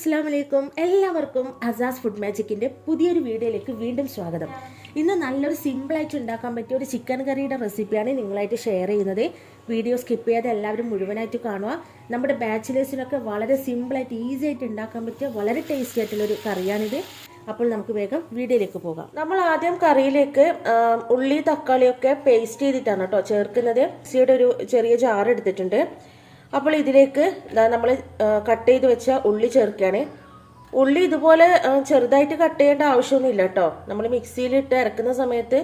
അസ്സാം വലൈക്കും എല്ലാവർക്കും അസാസ് ഫുഡ് മാജിക്കിന്റെ പുതിയൊരു വീഡിയോയിലേക്ക് വീണ്ടും സ്വാഗതം. ഇന്ന് നല്ലൊരു സിമ്പിളായിട്ട് ഉണ്ടാക്കാൻ പറ്റിയ ഒരു ചിക്കൻ കറിയുടെ റെസിപ്പിയാണ് നിങ്ങളായിട്ട് ഷെയർ ചെയ്യുന്നത്. വീഡിയോ സ്കിപ്പ് ചെയ്യാതെ എല്ലാവരും മുഴുവനായിട്ട് കാണുക. നമ്മുടെ ബാച്ചിലേഴ്സിനൊക്കെ വളരെ സിമ്പിളായിട്ട് ഈസി ആയിട്ട് ഉണ്ടാക്കാൻ പറ്റിയ വളരെ ടേസ്റ്റി ആയിട്ടുള്ളൊരു കറിയാണിത്. അപ്പോൾ നമുക്ക് വേഗം വീഡിയോയിലേക്ക് പോകാം. നമ്മൾ ആദ്യം കറിയിലേക്ക് ഉള്ളി തക്കാളിയൊക്കെ പേസ്റ്റ് ചെയ്തിട്ടാണ് കേട്ടോ ചേർക്കുന്നത്. മിക്സിയുടെ ഒരു ചെറിയ ജാർ എടുത്തിട്ടുണ്ട്. അപ്പോൾ ഇതിലേക്ക് നമ്മൾ കട്ട് ചെയ്ത് വെച്ച ഉള്ളി ചേർക്കുകയാണ്. ഉള്ളി ഇതുപോലെ ചെറുതായിട്ട് കട്ട് ചെയ്യേണ്ട ആവശ്യമൊന്നുമില്ല കേട്ടോ നമ്മൾ മിക്സിയിലിട്ട് ഇറക്കുന്ന സമയത്ത്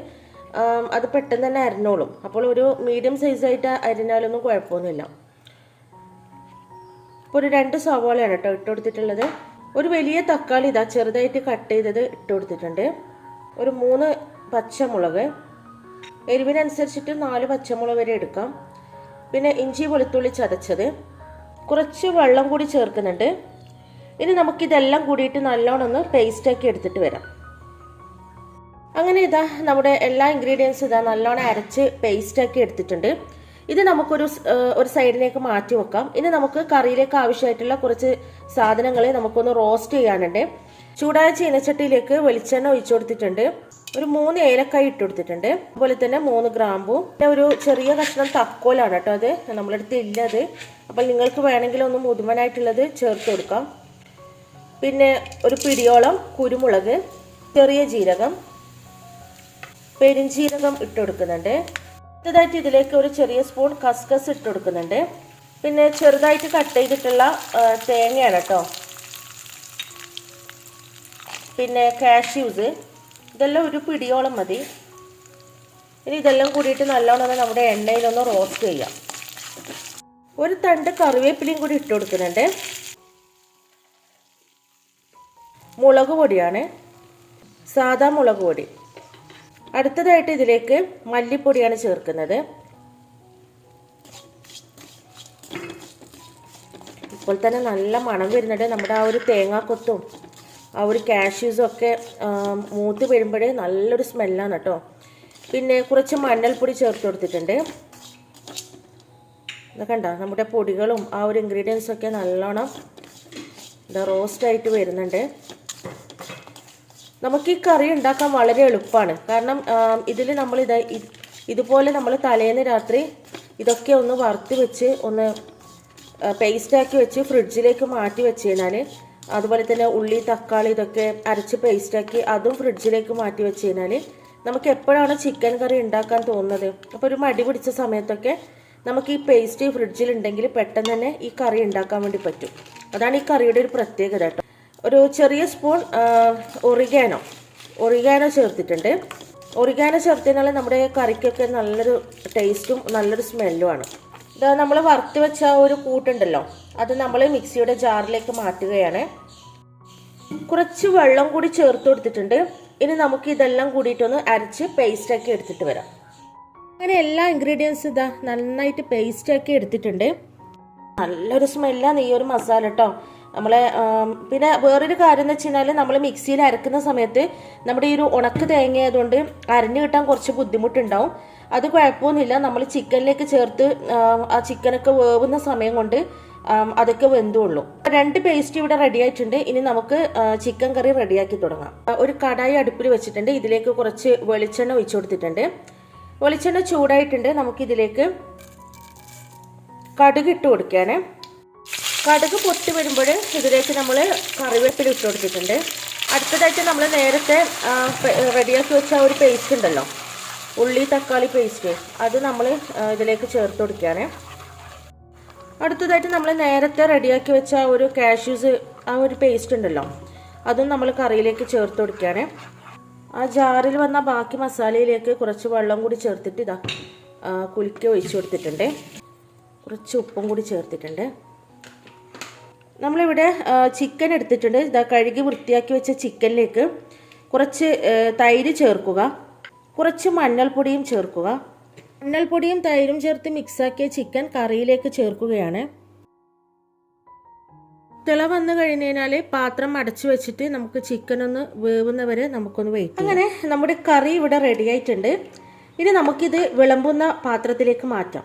അത് പെട്ടെന്ന് തന്നെ അരിഞ്ഞോളും. അപ്പോൾ ഒരു മീഡിയം സൈസായിട്ട് അരിഞ്ഞാലൊന്നും കുഴപ്പമൊന്നുമില്ല. ഇപ്പോൾ ഒരു രണ്ട് സവാളയാണ് കേട്ടോ ഇട്ട് കൊടുത്തിട്ടുള്ളത്. ഒരു വലിയ തക്കാളി ഇതാ ചെറുതായിട്ട് കട്ട് ചെയ്തത് ഇട്ട് കൊടുത്തിട്ടുണ്ട്. ഒരു മൂന്ന് പച്ചമുളക്. എരിവിനനുസരിച്ചിട്ട് നാല് പച്ചമുളക് വരെ എടുക്കാം. പിന്നെ ഇഞ്ചി വെളുത്തുള്ളി ചതച്ചത്. കുറച്ച് വെള്ളം കൂടി ചേർക്കുന്നുണ്ട്. ഇനി നമുക്കിതെല്ലാം കൂടിയിട്ട് നല്ലോണം ഒന്ന് പേസ്റ്റാക്കി എടുത്തിട്ട് വരാം. അങ്ങനെ ഇതാ നമ്മുടെ എല്ലാ ഇൻഗ്രീഡിയൻസ് ഇതാ നല്ലോണം അരച്ച് പേസ്റ്റാക്കി എടുത്തിട്ടുണ്ട്. ഇത് നമുക്കൊരു ഒരു സൈഡിലേക്ക് മാറ്റി വെക്കാം. ഇനി നമുക്ക് കറിയിലേക്ക് ആവശ്യമായിട്ടുള്ള കുറച്ച് സാധനങ്ങൾ നമുക്കൊന്ന് റോസ്റ്റ് ചെയ്യാനുണ്ട്. ചൂടായ ചീനച്ചട്ടിയിലേക്ക് വെളിച്ചെണ്ണ ഒഴിച്ചു കൊടുത്തിട്ടുണ്ട്. ഒരു മൂന്ന് ഏലക്കായ ഇട്ട് കൊടുത്തിട്ടുണ്ട്. അതുപോലെ തന്നെ മൂന്ന് ഗ്രാമ്പു. പിന്നെ ഒരു ചെറിയ കഷ്ണം തക്കോലാണ് കേട്ടോ അത്. നമ്മുടെ അടുത്ത് ഇല്ല അത്. അപ്പോൾ നിങ്ങൾക്ക് വേണമെങ്കിൽ ഒന്ന് മുതുമനായിട്ടുള്ളത് ചേർത്ത് കൊടുക്കാം. പിന്നെ ഒരു പിടിയോളം കുരുമുളക് ചെറിയ ജീരകം പെരിഞ്ജീരകം ഇട്ട് കൊടുക്കുന്നുണ്ട്. അടുത്തതായിട്ട് ഇതിലേക്ക് ഒരു ചെറിയ സ്പൂൺ കസ്കസ് ഇട്ട് കൊടുക്കുന്നുണ്ട്. പിന്നെ ചെറുതായിട്ട് കട്ട് ചെയ്തിട്ടുള്ള തേങ്ങയാണ് കേട്ടോ. പിന്നെ കാഷ്യൂസ് ഇതെല്ലാം ഒരു പിടിയോളം മതി. ഇനി ഇതെല്ലാം കൂടിയിട്ട് നല്ലോണം നമ്മുടെ എണ്ണയിലൊന്ന് റോസ്റ്റ് ചെയ്യാം. ഒരു തണ്ട് കറിവേപ്പിലയും കൂടി ഇട്ട് കൊടുക്കുന്നുണ്ട്. മുളക് പൊടിയാണ്. സാധാ മുളക് പൊടി. അടുത്തതായിട്ട് ഇതിലേക്ക് മല്ലിപ്പൊടിയാണ് ചേർക്കുന്നത്. ഇപ്പോൾ തന്നെ നല്ല മണം വരുന്നുണ്ട് നമ്മുടെ ആ ഒരു തേങ്ങാക്കൊത്തും. ആ ഒരു കാഷ്യൂസൊക്കെ മൂത്ത് വരുമ്പോഴേ നല്ലൊരു സ്മെല്ലാണ് കേട്ടോ പിന്നെ കുറച്ച് മഞ്ഞൾപ്പൊടി ചേർത്ത് കൊടുത്തിട്ടുണ്ട്. കണ്ടോ? നമ്മുടെ പൊടികളും ആ ഒരു ഇൻഗ്രീഡിയൻസൊക്കെ നല്ലോണം ഇതാ റോസ്റ്റായിട്ട് വരുന്നുണ്ട്. നമുക്ക് ഈ കറി ഉണ്ടാക്കാൻ വളരെ എളുപ്പമാണ് കാരണം ഇതിൽ നമ്മൾ ഇത് ഇതുപോലെ നമ്മൾ തലേന്ന് രാത്രി ഇതൊക്കെ ഒന്ന് വറുത്ത് വെച്ച് ഒന്ന് പേസ്റ്റാക്കി വെച്ച് ഫ്രിഡ്ജിലേക്ക് മാറ്റി വെച്ച് കഴിഞ്ഞാൽ അതുപോലെ തന്നെ ഉള്ളി തക്കാളി ഇതൊക്കെ അരച്ച് പേസ്റ്റാക്കി അതും ഫ്രിഡ്ജിലേക്ക് മാറ്റി വെച്ച് കഴിഞ്ഞാൽ നമുക്ക് എപ്പോഴാണ് ചിക്കൻ കറി ഉണ്ടാക്കാൻ തോന്നുന്നത്? അപ്പോൾ ഒരു മടി പിടിച്ച സമയത്തൊക്കെ നമുക്ക് ഈ പേസ്റ്റ് ഫ്രിഡ്ജിൽ ഉണ്ടെങ്കിൽ പെട്ടെന്ന് തന്നെ ഈ കറി ഉണ്ടാക്കാൻ വേണ്ടി പറ്റും. അതാണ് ഈ കറിയുടെ ഒരു പ്രത്യേകത കേട്ടോ. ഒരു ചെറിയ സ്പൂൺ ഒറിഗാനോ ഒറിഗാനോ ചേർത്തിട്ടുണ്ട്. ഒറിഗാനോ ചേർത്തതിനാൽ നമ്മുടെ കറിക്കൊക്കെ നല്ലൊരു ടേസ്റ്റും നല്ലൊരു സ്മെല്ലുമാണ് ഇത് നമ്മൾ വറുത്ത് വെച്ച ഒരു കൂട്ടുണ്ടല്ലോ. അത് നമ്മൾ മിക്സിയുടെ ജാറിലേക്ക് മാറ്റുകയാണ്. കുറച്ച് വെള്ളം കൂടി ചേർത്ത് കൊടുത്തിട്ടുണ്ട്. ഇനി നമുക്ക് ഇതെല്ലാം കൂടിയിട്ടൊന്ന് അരച്ച് പേസ്റ്റാക്കി എടുത്തിട്ട് വരാം. അങ്ങനെ എല്ലാ ഇൻഗ്രീഡിയൻസും ഇതാ നന്നായിട്ട് പേസ്റ്റാക്കി എടുത്തിട്ടുണ്ട്. നല്ലൊരു സ്മെല്ലാണ് ഈ ഒരു മസാല കേട്ടോ നമ്മളെ പിന്നെ വേറൊരു കാര്യം എന്ന് വെച്ച് കഴിഞ്ഞാൽ നമ്മൾ മിക്സിയിൽ അരക്കുന്ന സമയത്ത് നമ്മുടെ ഈ ഒരു ഉണക്ക് തേങ്ങ ആയതുകൊണ്ട് അരഞ്ഞു കിട്ടാൻ കുറച്ച് ബുദ്ധിമുട്ടുണ്ടാവും. അത് കുഴപ്പമൊന്നുമില്ല. നമ്മൾ ചിക്കനിലേക്ക് ചേർത്ത് ആ ചിക്കനൊക്കെ വേവുന്ന സമയം കൊണ്ട് അതൊക്കെ വെന്തുള്ളൂ. രണ്ട് പേസ്റ്റ് ഇവിടെ റെഡി ആയിട്ടുണ്ട്. ഇനി നമുക്ക് ചിക്കൻ കറി റെഡിയാക്കി തുടങ്ങാം. ഒരു കടായി അടുപ്പിൽ വെച്ചിട്ടുണ്ട്. ഇതിലേക്ക് കുറച്ച് വെളിച്ചെണ്ണ ഒഴിച്ചു കൊടുത്തിട്ടുണ്ട്. വെളിച്ചെണ്ണ ചൂടായിട്ടുണ്ട്. നമുക്കിതിലേക്ക് കടുക് ഇട്ട് കൊടുക്കുകയാണ് കടുക് പൊട്ടി വരുമ്പോൾ ഇതിലേക്ക് നമ്മൾ കറിവേപ്പില ഇട്ട് കൊടുത്തിട്ടുണ്ട്. അടുത്തതായിട്ട് നമ്മൾ നേരത്തെ റെഡിയാക്കി വെച്ച ഒരു പേസ്റ്റ് ഉണ്ടല്ലോ. ഉള്ളി തക്കാളി പേസ്റ്റ് അത് നമ്മൾ ഇതിലേക്ക് ചേർത്ത് കൊടുക്കുകയാണ്. അടുത്തതായിട്ട് നമ്മൾ നേരത്തെ റെഡിയാക്കി വെച്ച ഒരു കാഷ്യൂസ് ആ ഒരു പേസ്റ്റ് ഉണ്ടല്ലോ. അതും നമ്മൾ കറിയിലേക്ക് ചേർത്ത് കൊടുക്കുകയാണ്. ആ ജാറിൽ വന്ന ബാക്കി മസാലയിലേക്ക് കുറച്ച് വെള്ളം കൂടി ചേർത്തിട്ട് ഇതാ കുലുക്കി ഒഴിച്ചു കൊടുത്തിട്ടുണ്ട്. കുറച്ച് ഉപ്പും കൂടി ചേർത്തിട്ടുണ്ട്. നമ്മളിവിടെ ചിക്കൻ എടുത്തിട്ടുണ്ട്. ഇതാ കഴുകി വൃത്തിയാക്കി വെച്ച ചിക്കനിലേക്ക് കുറച്ച് തൈര് ചേർക്കുക. കുറച്ച് മഞ്ഞൾപ്പൊടിയും ചേർക്കുക. മഞ്ഞൾപ്പൊടിയും തൈരും ചേർത്ത് മിക്സാക്കിയ ചിക്കൻ കറിയിലേക്ക് ചേർക്കുകയാണ്. തിള വന്നു കഴിഞ്ഞ് കഴിഞ്ഞാൽ പാത്രം അടച്ചു വെച്ചിട്ട് നമുക്ക് ചിക്കൻ ഒന്ന് വേവുന്നവരെ നമുക്കൊന്ന് വെയിറ്റ് അങ്ങനെ നമ്മുടെ കറി ഇവിടെ റെഡി ആയിട്ടുണ്ട്. ഇനി നമുക്കിത് വിളമ്പുന്ന പാത്രത്തിലേക്ക് മാറ്റാം.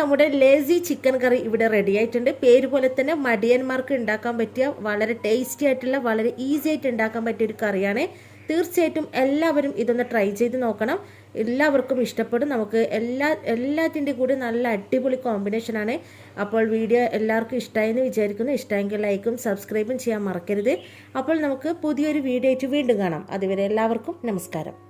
നമ്മുടെ ലേസി ചിക്കൻ കറി ഇവിടെ റെഡി ആയിട്ടുണ്ട്. പേര് പോലെ തന്നെ മടിയന്മാർക്ക് ഉണ്ടാക്കാൻ പറ്റിയ വളരെ ടേസ്റ്റി ആയിട്ടുള്ള വളരെ ഈസി ആയിട്ട് ഉണ്ടാക്കാൻ പറ്റിയ ഒരു കറിയാണ്. തീർച്ചയായിട്ടും എല്ലാവരും ഇതൊന്ന് ട്രൈ ചെയ്ത് നോക്കണം. എല്ലാവർക്കും ഇഷ്ടപ്പെടും. നമുക്ക് എല്ലാ എല്ലാത്തിന്റെ കൂടെ നല്ല അടിപൊളി കോമ്പിനേഷനാണ് അപ്പോൾ വീഡിയോ എല്ലാവർക്കും ഇഷ്ടമായെന്ന് വിചാരിക്കുന്നു. ഇഷ്ടമെങ്കിൽ ലൈക്കും സബ്സ്ക്രൈബും ചെയ്യാൻ മറക്കരുത്. അപ്പോൾ നമുക്ക് പുതിയൊരു വീഡിയോ ആയിട്ട് വീണ്ടും കാണാം. അതുവരെ എല്ലാവർക്കും നമസ്കാരം.